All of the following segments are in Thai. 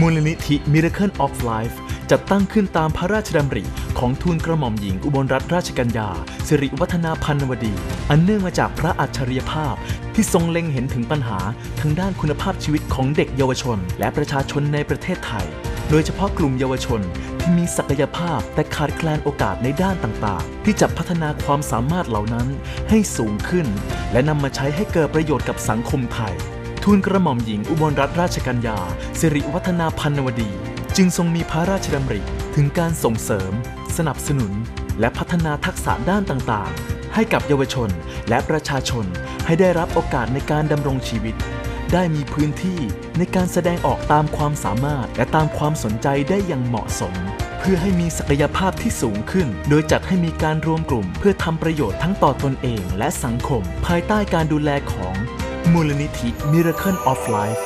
มูลนิธิ Miracle of Life จัดตั้งขึ้นตามพระราชดำริ ของทูลกระหม่อมหญิงอุบลรัตนราชกัญญา สิริวัฒนาพันวดี อันเนื่องมาจากพระอัจฉริยภาพ ที่ทรงเล็งเห็นถึงปัญหาทางด้านคุณภาพชีวิตของเด็กเยาวชน และประชาชนในประเทศไทย โดยเฉพาะกลุ่มเยาวชน ที่มีศักยภาพแต่ขาดแคลนโอกาสในด้านต่างๆ ที่จะพัฒนาความสามารถเหล่านั้นให้สูงขึ้น และนำมาใช้ให้เกิดประโยชน์กับสังคมไทย ทูลกระหม่อมหญิงอุบลรัตนราชกัญญาสิริวัฒนาพันวดี จึงทรงมีพระราชดำริถึงการส่งเสริม สนับสนุน และพัฒนาทักษะด้านต่างๆ ให้กับเยาวชนและประชาชนให้ได้รับโอกาสในการดำรงชีวิต ได้มีพื้นที่ในการแสดงออกตามความสามารถและตามความสนใจได้อย่างเหมาะสม เพื่อให้มีศักยภาพที่สูงขึ้น โดยจัดให้มีการรวมกลุ่ม เพื่อทำประโยชน์ทั้งต่อตนเองและสังคม ภายใต้การดูแลของ มูลนิธิ Miracle of Life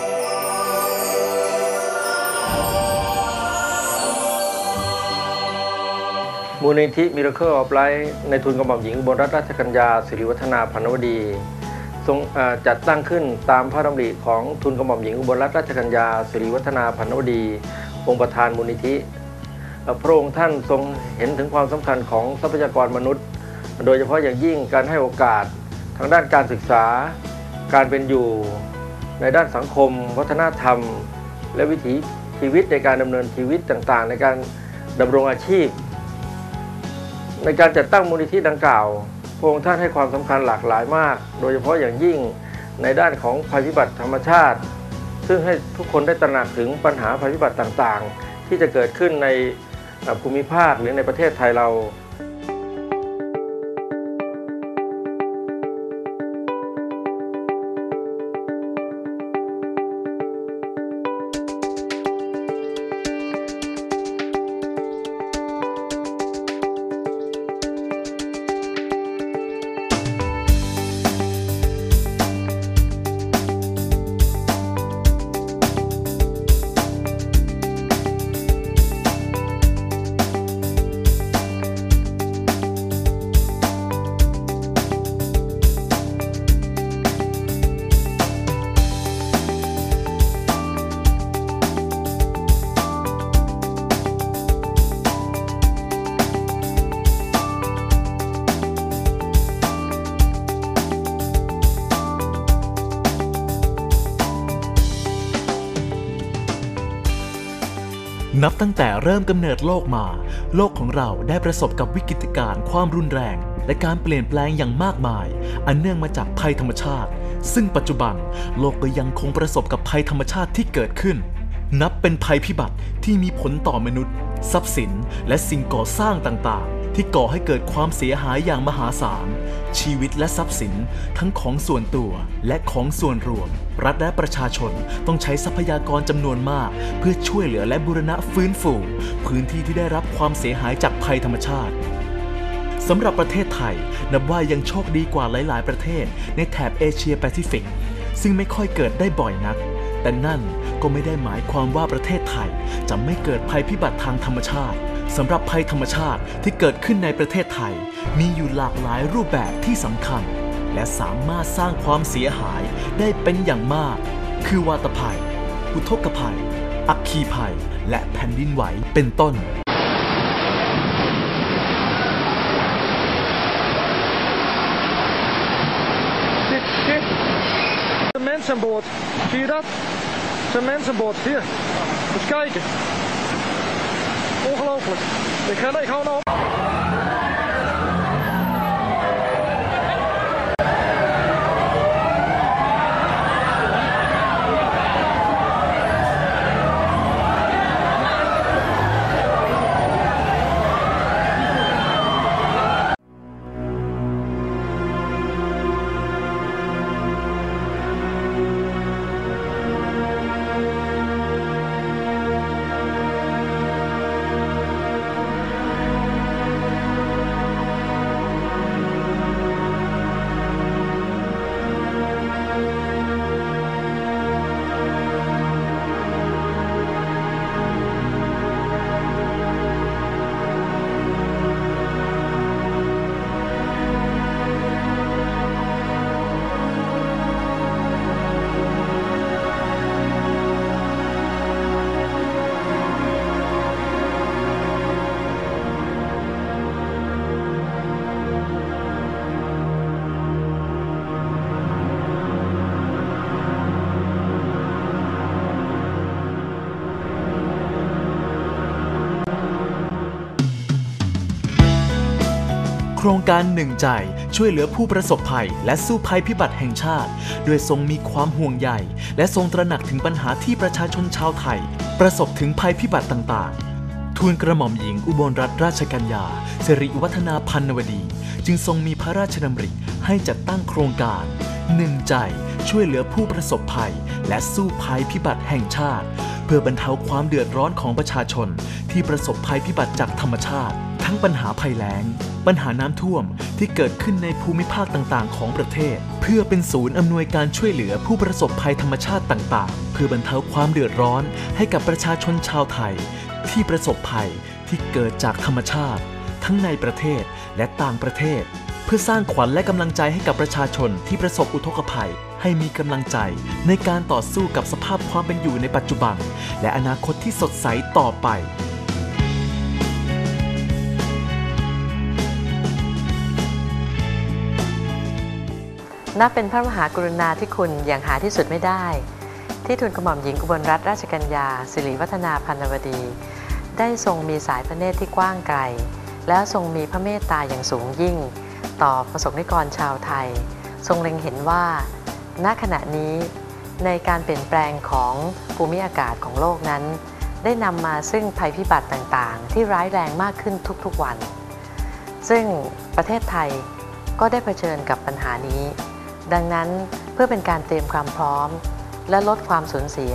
มูลนิธิมิราเคิลออฟไลท์ในทุนกระหม่อมหญิงบลรัตนราชกัญญาสิริวัฒนาพันวดีทรงจัดตั้งขึ้นตามพระดำริของทุนกระหม่อมหญิงอุบลรัตนราชกัญญาสิริวัฒนาพันวดี องค์ประธานมูลนิธิพระองค์ท่านทรงเห็นถึงความสำคัญของทรัพยากรมนุษย์ โดยเฉพาะอย่างยิ่งการให้โอกาสทางด้านการศึกษา การเป็นอยู่ในด้านสังคม วัฒนธรรม และวิถีชีวิตในการดำเนินชีวิตต่างๆ ในการดำรงอาชีพ ในการจัดตั้งมูลนิธิดังกล่าวพระองค์ท่านให้ความสำคัญหลากหลายมาก โดยเฉพาะอย่างยิ่งในด้านของภัยพิบัติธรรมชาติ ซึ่งให้ทุกคนได้ตระหนักถึงปัญหาภัยพิบัติต่างๆ ที่จะเกิดขึ้นในภูมิภาคหรือในประเทศไทยเรา นับตั้งแต่เริ่มกำเนิดโลกมา โลกของเราได้ประสบกับวิกฤตการณ์ความรุนแรง และการเปลี่ยนแปลงอย่างมากมาย อันเนื่องมาจากภัยธรรมชาติ ซึ่งปัจจุบันโลกก็ยังคงประสบกับภัยธรรมชาติที่เกิดขึ้น นับเป็นภัยพิบัติที่มีผลต่อมนุษย์ ทรัพย์สิน และสิ่งก่อสร้างต่างๆ ที่ก่อให้เกิดความเสียหายอย่างมหาศาล ชีวิตและทรัพย์สินทั้งของส่วนตัวและของส่วนรวม รัฐและประชาชนต้องใช้ทรัพยากรจำนวนมาก เพื่อช่วยเหลือและบูรณะฟื้นฟู พื้นที่ที่ได้รับความเสียหายจากภัยธรรมชาติสำหรับประเทศไทย นับว่ายังโชคดีกว่าหลาย ๆ ประเทศ ในแถบเอเชียแปซิฟิก ซึ่งไม่ค่อยเกิดได้บ่อยนัก แต่นั่นก็ไม่ได้หมายความว่าประเทศไทยจะไม่เกิดภัยพิบัติทางธรรมชาติ สำหรับภัยธรรมชาติที่เกิดขึ้นในประเทศไทย มีอยู่หลากหลายรูปแบบที่สำคัญ และสามารถสร้างความเสียหายได้เป็นอย่างมาก คือวาตภัย อุทกภัย อัคคีภัย และแผ่นดินไหวเป็นต้น Dit, kijk. Een mensenboot. Zie je dat? Het is een mensenboot. Hier. Eens kijken. Ongelooflijk. Ik ga, ik ga nou... โครงการหนึ่งใจช่วยเหลือผู้ประสบภัย และสู้ภัยพิบัติแห่งชาติ โดยทรงมีความห่วงใยและทรงตระหนักถึงปัญหาที่ประชาชนชาวไทย ประสบถึงภัยพิบัติต่างๆ ทูลกระหม่อมหญิงอุบลรัตนราชกัญญาสิริวัฒนาพันนวดี จึงทรงมีพระราชดำริให้จัดตั้งโครงการหนึ่งใจช่วยเหลือผู้ประสบภัย และสู้ภัยพิบัติแห่งชาติ เพื่อบรรเทาความเดือดร้อนของประชาชนที่ประสบภัยพิบัติจากธรรมชาติ ทั้งปัญหาภัยแล้ง ปัญหาน้ำท่วมที่เกิดขึ้นในภูมิภาคต่างๆ ของประเทศ เพื่อเป็นศูนย์อำนวยการช่วยเหลือผู้ประสบภัยธรรมชาติต่างๆ เพื่อบรรเทาความเดือดร้อนให้กับประชาชนชาวไทย ที่ประสบภัยที่เกิดจากธรรมชาติ ทั้งในประเทศและต่างประเทศ เพื่อสร้างขวัญและกำลังใจให้กับประชาชนที่ประสบอุทกภัย ให้มีกำลังใจในการต่อสู้กับสภาพความเป็นอยู่ในปัจจุบัน และอนาคตที่สดใสต่อไป นับเป็นพระมหากรุณาธิคุณอย่างหาที่สุดไม่ได้ ที่ทูลกระหม่อมหญิงอุบลรัตนราชกัญญาสิริวัฒนาพันนวดี ได้ทรงมีสายพระเนตรที่กว้างไกล แล้วทรงมีพระเมตตาอย่างสูงยิ่ง ต่อประสบนิกรชาวไทย ทรงเล็งเห็นว่า ณขณะนี้ในการเปลี่ยนแปลงของภูมิอากาศของโลกนั้น ได้นำมาซึ่งภัยพิบัติต่างๆ ที่ร้ายแรงมากขึ้นทุกๆวัน ซึ่งประเทศไทยก็ได้เผชิญกับปัญหานี้ ดังนั้นเพื่อเป็นการเตรียมความพร้อม และลดความสูญเสีย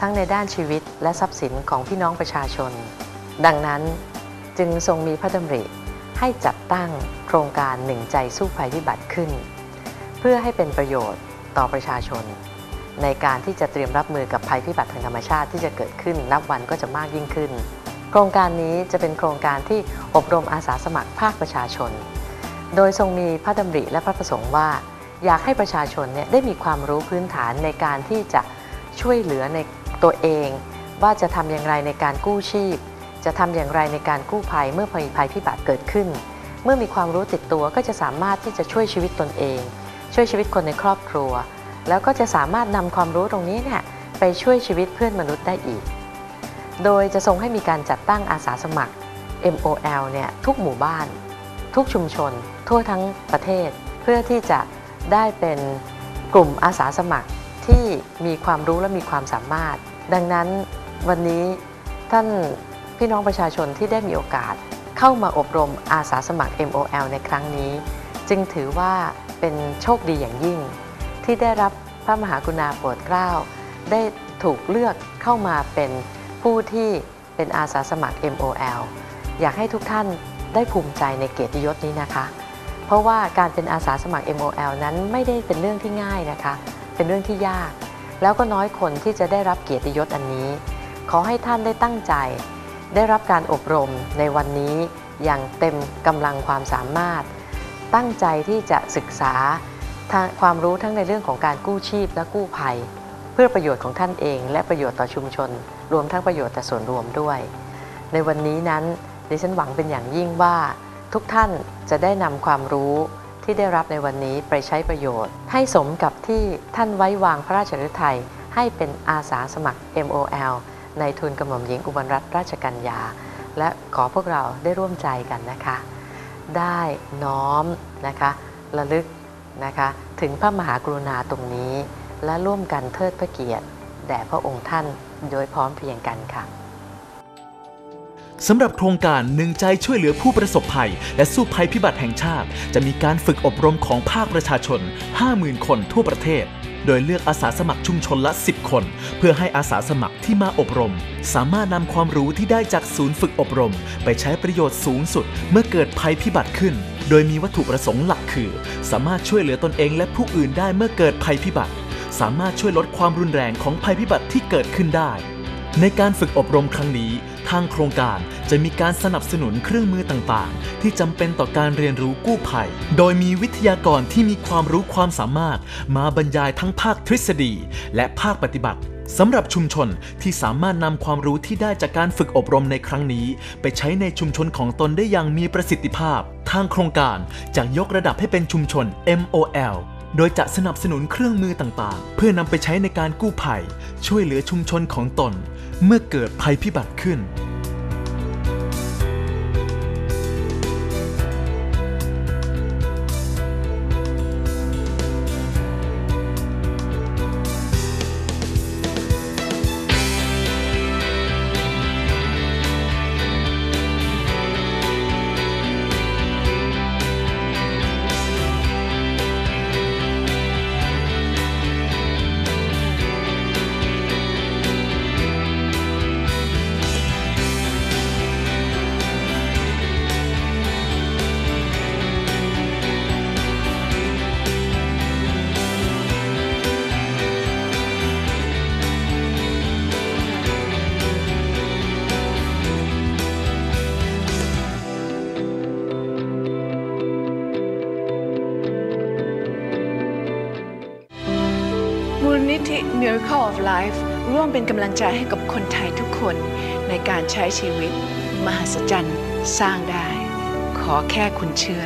ทั้งในด้านชีวิตและทรัพย์สินของพี่น้องประชาชน ดังนั้นจึงทรงมีพระดำริให้จัดตั้งโครงการหนึ่งใจสู้ภัยพิบัติขึ้น เพื่อให้เป็นประโยชน์ต่อประชาชน ในการที่จะเตรียมรับมือกับภัยพิบัติทางธรรมชาติที่จะเกิดขึ้นนับวันก็จะมากยิ่งขึ้น โครงการนี้จะเป็นโครงการที่อบรมอาสาสมัครภาคประชาชน โดยทรงมีพระดำริและพระประสงค์ว่า อยากให้ประชาชนเนี่ยได้มีความรู้พื้นฐานในการที่จะช่วยเหลือในตัวเอง ว่าจะทำอย่างไรในการกู้ชีพ จะทำอย่างไรในการกู้ภัยเมื่อภัยภัยพิบัติเกิดขึ้น เมื่อมีความรู้ติดตัวก็จะสามารถที่จะช่วยชีวิตตนเอง ช่วยชีวิตคนในครอบครัว แล้วก็จะสามารถนำความรู้ตรงนี้เนี่ยไปช่วยชีวิตเพื่อนมนุษย์ได้อีก โดยจะทรงให้มีการจัดตั้งอาสาสมัคร MOL เนี่ยทุกหมู่บ้าน ทุกชุมชน ทั่วทั้งประเทศเพื่อที่จะ ได้เป็นกลุ่มอาสาสมัครที่มีความรู้และมีความสามารถ ดังนั้นวันนี้ท่านพี่น้องประชาชนที่ได้มีโอกาสเข้ามาอบรมอาสาสมัคร MOL ในครั้งนี้ จึงถือว่าเป็นโชคดีอย่างยิ่ง ที่ได้รับพระมหากรุณาโปรดเกล้า ได้ถูกเลือกเข้ามาเป็นผู้ที่เป็นอาสาสมัคร MOL อยากให้ทุกท่านได้ภูมิใจในเกียรติยศนี้นะคะ ราะว่าการเป็นอาสาสมัคร MOL นั้นไม่ได้เป็นเรื่องที่ง่ายนะคะ เป็นเรื่องที่ยาก แล้วก็น้อยคนที่จะได้รับเกียรติยศอันนี้ ขอให้ท่านได้ตั้งใจ ได้รับการอบรมในวันนี้อย่างเต็มกำลังความสามารถ ตั้งใจที่จะศึกษาความรู้ทั้งในเรื่องของการกู้ชีพและกู้ภัย เพื่อประโยชน์ของท่านเอง และประโยชน์ต่อชุมชน รวมทั้งประโยชน์ต่อส่วนรวมด้วย ในวันนี้นั้นดิฉันหวังเป็นอย่างยิ่งว่า ทุกท่านจะได้นำความรู้ที่ได้รับในวันนี้ไปใช้ประโยชน์ ให้สมกับที่ท่านไว้วางพระราชฤทัยให้เป็นอาสาสมัคร MOL ในทุนกระหม่อมหญิงอุบลรัตนราชกัญญา และขอพวกเราได้ร่วมใจกันนะคะ ได้น้อมนะคะระลึกนะคะถึงพระมหากรุณาตรงนี้ และร่วมกันเทิดพระเกียรติแด่พระองค์ท่านโดยพร้อมเพรียงกันค่ะ สำหรับโครงการหนึ่งใจช่วยเหลือผู้ประสบภัย และสู้ภัยพิบัติแห่งชาติ จะมีการฝึกอบรมของภาคประชาชน 50,000 คนทั่วประเทศ โดยเลือกอาสาสมัครชุมชนละ 10 คน เพื่อให้อาสาสมัครที่มาอบรม สามารถนำความรู้ที่ได้จากศูนย์ฝึกอบรม ไปใช้ประโยชน์สูงสุด เมื่อเกิดภัยพิบัติขึ้น โดยมีวัตถุประสงค์หลักคือ สามารถช่วยเหลือตนเองและผู้อื่นได้เมื่อเกิดภัยพิบัติ สามารถช่วยลดความรุนแรงของภัยพิบัติที่เกิดขึ้นได้ในการฝึกอบรมครั้งนี้ ทางโครงการจะมีการสนับสนุนเครื่องมือต่างๆ ที่จำเป็นต่อการเรียนรู้กู้ภัย โดยมีวิทยากรที่มีความรู้ความสามารถ มาบรรยายทั้งภาคทฤษฎี และภาคปฏิบัติสำหรับชุมชนที่สามารถนำความรู้ที่ได้จากการฝึกอบรมในครั้งนี้ ไปใช้ในชุมชนของตนได้อย่างมีประสิทธิภาพ ทางโครงการจะยกระดับให้เป็นชุมชน MOL โดยจะสนับสนุนเครื่องมือต่างๆ เพื่อนำไปใช้ในการกู้ภัย ช่วยเหลือชุมชนของตน เมื่อเกิดภัยพิบัติขึ้น Miracle of Life ร่วมเป็นกำลังใจให้กับคนไทยทุกคนในการใช้ชีวิต มหัศจรรย์ สร้างได้ ขอแค่คุณเชื่อ